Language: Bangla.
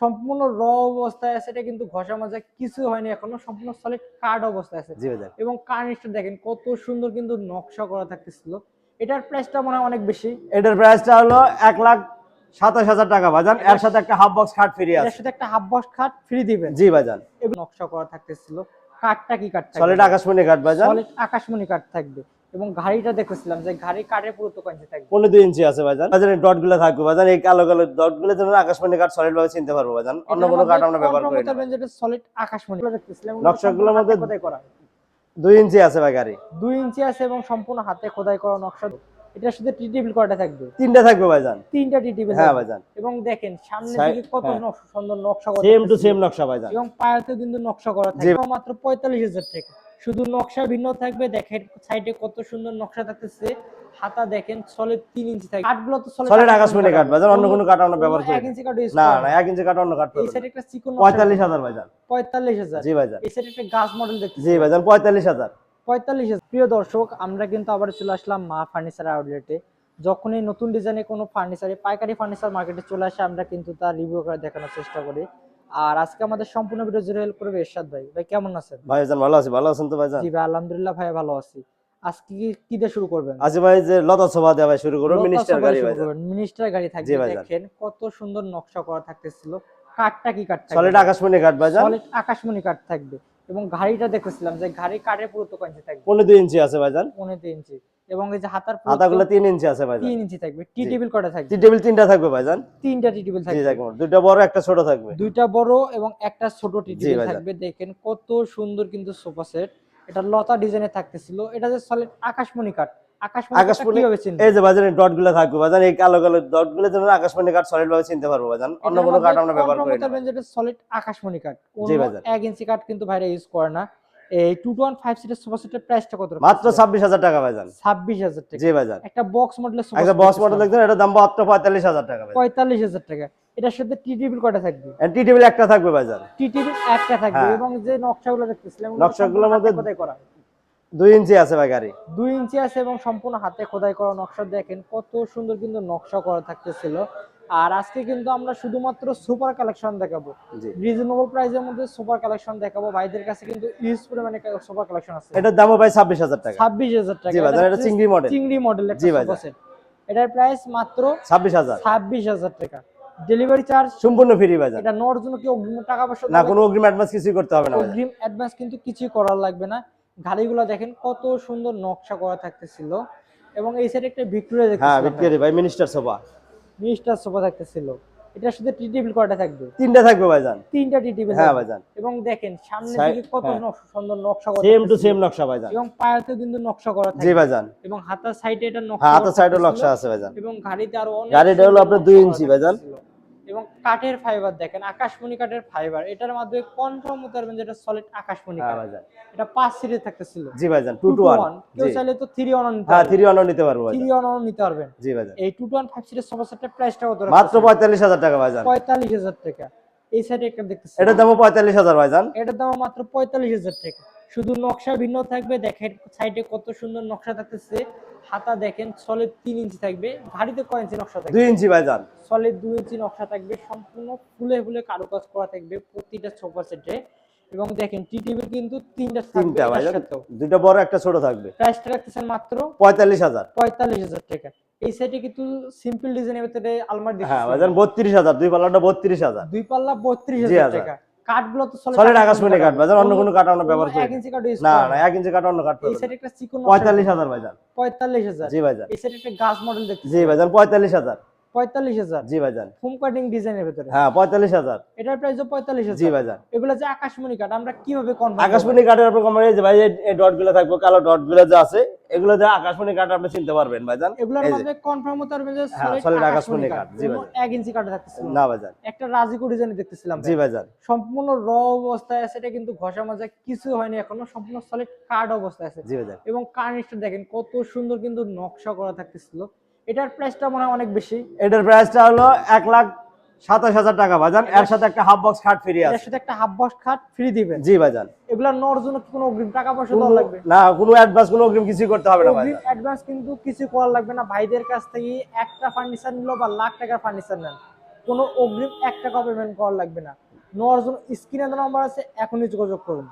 সম্পূর্ণ র অবস্থায় আছে এটা কিন্তু ঘষা মাজা কিছু হয়নি এখনও সম্পূর্ণ সলিড কার্ড অবস্থায় আছে। জি ভাইজান। এবং কার্নিশটা দেখেন কত সুন্দর কিন্তু নকশা করা থাকতেছিল। এটার প্রাইসটা মনে হয় অনেক বেশি। এটার প্রাইসটা হলো এক লাখ সাতাশ হাজার টাকা ভাইজান। এর সাথে একটা হাফ বক্স খাট ফ্রি আছে। সাথে একটা হাফ বক্স খাট ফ্রি দিবেন। জি এবং নকশা করা থাকতেছিল। কাঠটা কি কাঠ সলিড আকাশমণি কাঠ ভাইজান। সলিড আকাশমণি কাঠ থাকবে। এবং গাড়িটা দেখেছিলাম যে গাড়ি কাঠের পুরো দোকানে থাকবে। পনেরো দুই ইঞ্চি আছে ভাইজান। ভাইজান ডটগুলো থাকবে ভাইজান। এই কালো কালো ডটগুলো যেন আকাশমণি কাঠ সলিড ভাবে চিনতে পারব ভাইজান। অন্য কোনো কাঠ আমরা ব্যবহার করি না। যেটা সলিড আকাশমণি। দেখতেছিলাম নকশাগুলোর মধ্যে- খোদাই করা। দুই ইঞ্চি আছে ভাই গাড়ি। দুই ইঞ্চি আছে এবং সম্পূর্ণ হাতে খোদাই করা নকশা। এটার সাথে টি টেবিল করাটা থাকবে। তিনটা থাকবে ভাইজান। তিনটা টি টেবিল হ্যাঁ ভাইজান। এবং দেখেন সামনে দিকে কত হ্যাঁ। নকশা সুন্দর নকশা করা সেম টু। সেম নকশা ভাইজান। এবং পায়াতে কিন্তু নকশা করা থাকবে। মাত্র পঁয়তাল্লিশ হাজার টাকা। শুধু নকশা ভিন্ন থাকবে দেখেন সাইডে কত সুন্দর নকশা থাকতেছে হাতা দেখেন সলিড তিন ইঞ্চি থাকবে। কাঠগুলো তো সলিড আকাশমণি কাঠ ভাইজান অন্য কোনো কাঠ আমরা ব্যবহার করি এক ইঞ্চি কাঠ না না এক ইঞ্চি কাঠ অন্য কাঠ এই সাইডে একটা চিকন পঁয়তাল্লিশ হাজার ভাইজান। পঁয়তাল্লিশ হাজার। জি ভাইজান। এই সাইডে একটা গাছ মডেল দেখতে জি ভাইজান পঁয়তাল্লিশ হাজার। পঁয়তাল্লিশ হাজার। প্রিয় দর্শক আমরা কিন্তু আবার চলে আসলাম মা ফার্নিচার আউটলেটে যখনই নতুন ডিজাইনে কোনো ফার্নিচারে পাইকারি ফার্নিচার মার্কেটে চলে আসে আমরা কিন্তু তার রিভিউ করে দেখানোর চেষ্টা করি। আর আজকে আমাদের সম্পূর্ণ ভিডিও জুড়ে হেল্প করবে এরশাদ ভাই। ভাই কেমন আছেন? ভাইজান ভালো আছি ভালো আছেন তো ভাইজান? জি ভাই আলহামদুলিল্লাহ ভাই ভালো আছি। আজকে কি কি দিয়ে শুরু করবেন? আজ ভাই যে লতা সভা ভাই শুরু করব মিনিস্টার গাড়ি ভাইজান। মিনিস্টার গাড়ি থাকবে। দেখেন কত সুন্দর নকশা করা থাকতেছিল। কাঠটা কি কাঠ সলিড আকাশমণি কাঠ ভাইজান। সলিড আকাশমণি কাঠ থাকবে। এবং গাড়িটা দেখতেছিলাম যে গাড়ি কাঠের পুরো তো কাঞ্চি থাকবে। পনেরো দুই ইঞ্চি আছে ভাইজান। পনেরো ইঞ্চি এবং এই যে হাতার হাতাগুলো তিন ইঞ্চি আছে ভাইজান। তিন ইঞ্চি থাকবে। টি টেবিল করা থাকবে? টি টেবিল তিনটা থাকবে ভাইজান। তিনটা টি টেবিল জি থাকবে। থাকবে। দুইটা বড় একটা ছোট থাকবে। দুইটা বড় এবং একটা ছোট টি টেবিল থাকবে। দেখেন কত সুন্দর কিন্তু সোফা সেট। এটা লতা ডিজাইনে থাকতেছিল। এটা যে সলিড আকাশমণি কাঠ। আকাশমণি কীভাবে চিনবে এই যে বাজারে ডটগুলো থাকবে। বাজান এই কালো কালো ডটগুলো যেন আকাশমণি কাঠ সলিড ভাবে চিনতে পারব বাজান অন্য কোনো কাঠ আমরা ব্যবহার করি না। যেটা সলিড আকাশমণি কাঠ। জি কোনো ভাইজান। এক ইঞ্চি কাঠ কিন্তু ভাইরা ইউজ করে না। এই টু টু ওয়ান ফাইভ সিটের সোফা সেটের প্রাইসটা কত মাত্র ছাব্বিশ হাজার টাকা ভাইজান। ছাব্বিশ হাজার টাকা। জি ভাইজান। একটা বক্স মডেলের সোফা একটা বস মডেল দেখছেন এটা দাম মাত্র পঁয়তাল্লিশ হাজার টাকা ভাইজান। পঁয়তাল্লিশ হাজার টাকা। এটার সাথে টি টেবিল কটা থাকবে? টি টেবিল একটা থাকবে ভাইজান। টি টেবিল একটা থাকবে হ্যাঁ। এবং যে নকশাগুলো দেখতেছিলাম নকশাগুলোর মধ্যে- খোদাই করা। দুই ইঞ্চি আছে ভাই গাড়ি। দুই ইঞ্চি আছে এবং সম্পূর্ণ হাতে খোদাই করা নকশা। দেখেন কত সুন্দর কিন্তু নকশা করা থাকতেছিল। আর আজকে কিন্তু আমরা শুধুমাত্র সুপার কালেকশন দেখাবো। রিজনেবল প্রাইস এর মধ্যে সুপার কালেকশন দেখাবো। ভাইদের কাছে কিন্তু ইউজ পরিমাণে সুপার কালেকশন আছে। এটার দাম ভাই 26000 টাকা। 26000 টাকা। জি ভাই এটা চিংড়ি মডেল চিংড়ি মডেল জি ভাই এটার প্রাইস মাত্র 26000 26000 টাকা। ডেলিভারি চার্জ সম্পূর্ণ ফ্রি বাজার এটা নেওয়ার জন্য কি অগ্রিম টাকা পয়সা না কোনো অগ্রিম অ্যাডভান্স কিছু করতে হবে না অগ্রিম অ্যাডভান্স কিন্তু কিছু করার লাগবে না। গাড়িগুলো দেখেন কত সুন্দর নকশা করা থাকতেছিল। এবং এই সাইডে একটা ভিক্টোরিয়া দেখতেছি হ্যাঁ ভিক্টোরিয়া ভাই। মিনিস্টার সভা 20টা সোফা থাকতে ছিল। এটা শুধু টি টেবিল কয়টা থাকবে। তিনটা থাকবে ভাইজান। তিনটা টি টেবিল হ্যাঁ ভাইজান। এবং দেখেন সামনে দিকে কত হ্যাঁ। নকশা সুন্দর নকশা করা সেম টু সেম নকশা ভাইজান। এবং পায়াতে কিন্তু নকশা করা থাকে জি ভাইজান। এবং হাতার সাইডে এটা নকশা হ্যাঁ, হাতার সাইডে নকশা আছে ভাইজান। এবং গাড়িতে আরও অনেক গাড়িটা হলো আপনার 2 ইঞ্চি ভাইজান। এবং কাঠের ফাইবার দেখেন আকাশমণি কাঠের ফাইবার এটার মাধ্যমে কনফার্ম হতে পারবেন যেটা সলিড আকাশমণি হ্যাঁ কাঠ। এটা পাঁচ সিরিজ থাকতেছিল। জি ভাইজান two two two two one one কেউ চাইলে তো থ্রি ওয়ান নিতে হ্যাঁ পারবে থ্রি ওয়ানও নিতে পারব থ্রি ভাইজান ওয়ান নিতে পারবেন। জি ভাইজান। এই two two one five series sofa সেটের প্রাইসটা কত মাত্র পঁয়তাল্লিশ হাজার টাকা ভাইজান। পঁয়তাল্লিশ হাজার টাকা। এই সাইডে একটা দেখতেছি। এটার পঁয়তাল্লিশ হাজার ভাইজান। এটার দাম মাত্র পঁয়তাল্লিশ হাজার টাকা। শুধু নকশা ভিন্ন থাকবে দেখেন সাইডে কত সুন্দর নকশা থাকতেছে। হাতা দেখেন সলিড তিন ইঞ্চি থাকবে। গাড়িতে কয় ইঞ্চি নকশা থাকবে? দুই ইঞ্চি ভাইজান। সলিড দুই ইঞ্চি নকশা থাকবে সম্পূর্ণ ফুলে ফুলে কারুকাজ করা থাকবে প্রতিটা সোফা সেটে। এবং দেখেন টিটিভি কিন্তু তিনটা তিনটা সাথেও। দুইটা বড় একটা ছোট থাকবে। প্রাইসটা রাখতেছেন মাত্র পঁয়তাল্লিশ হাজার। পঁয়তাল্লিশ হাজার টাকা। এই সাইডে কিন্তু সিম্পল ডিজাইনের ভিতরে আলমারি হ্যাঁ বত্রিশ হাজার। দুই পাল্লাটা বত্রিশ হাজার। দুই পাল্লা বত্রিশ জি হাজার হাজার। টাকা। কাঠগুলো তো সলিড আকাশমণি কাঠ বাজার অন্য কোনো কাঠ আমরা ব্যবহার করি। ইঞ্চি কাঠ না না এক ইঞ্চি কাঠ অন্য কাঠ এই পাবেন সাইডে একটা চিকন পঁয়তাল্লিশ হাজার ভাইজান পঁয়তাল্লিশ হাজার। জি বাজার এই সেট একটা গাছ মডেল দেখতে জি বাজার পঁয়তাল্লিশ হাজার। পঁয়তাল্লিশ হাজার। জি ভাইজান। ফুম কাটিং ডিজাইনের ভিতরে। হ্যাঁ পঁয়তাল্লিশ হাজার। এটার প্রাইস পঁয়তাল্লিশ জি ভাইজান। এগুলো যে আকাশমণি কাঠ আমরা কীভাবে কনফার্ম আকাশমণি কাঠের উপর কমার এই যে ভাই এই ডটগুলো থাকবে কালো ডটগুলো যে আছে এগুলো যে আকাশমণি কাঠ আপনি চিনতে পারবেন ভাইজান। এগুলোর মধ্যে কনফার্ম হতে পারবেন যে হ্যাঁ, solid solid আকাশমণি কাঠ কাঠ, জি ভাইজান। এক ইঞ্চি কাঠ থাকতেছিল না। ভাইজান। একটা রাজিকো ডিজাইন দেখতেছিলাম জি ভাই। ভাইজান। সম্পূর্ণ র অবস্থায় আছে এটা কিন্তু ঘষা মাজা কিছু হয়নি এখনও সম্পূর্ণ সলিড কার্ড অবস্থায় আছে। জি ভাইজান। এবং কার্নিশটা দেখেন কত সুন্দর কিন্তু নকশা করা থাকতেছিল। এটার প্রাইসটা মনে হয় অনেক বেশি। এটার প্রাইসটা হলো এক লাখ সাতাশ হাজার টাকা ভাইজান। এর সাথে একটা হাফ বক্স খাট ফ্রি আছে। সাথে একটা হাফ বক্স খাট ফ্রি দিবেন। জি ভাইজান। এগুলা নেওয়ার জন্য কি কোনো অগ্রিম টাকা পয়সা দেওয়া লাগবে? না কোনো অ্যাডভান্স কোনো অগ্রিম কিছুই করতে হবে না ভাইজান। অ্যাডভান্স কিন্তু কিছু করার লাগবে না। ভাইদের কাছ থেকে একটা ফার্নিচার নিলো বা লাখ টাকার ফার্নিচার নেন। কোনো অগ্রিম এক টাকা পেমেন্ট করা লাগবে না। নেওয়ার জন্য স্ক্রিনে নাম্বার আছে এখনই যোগাযোগ করুন।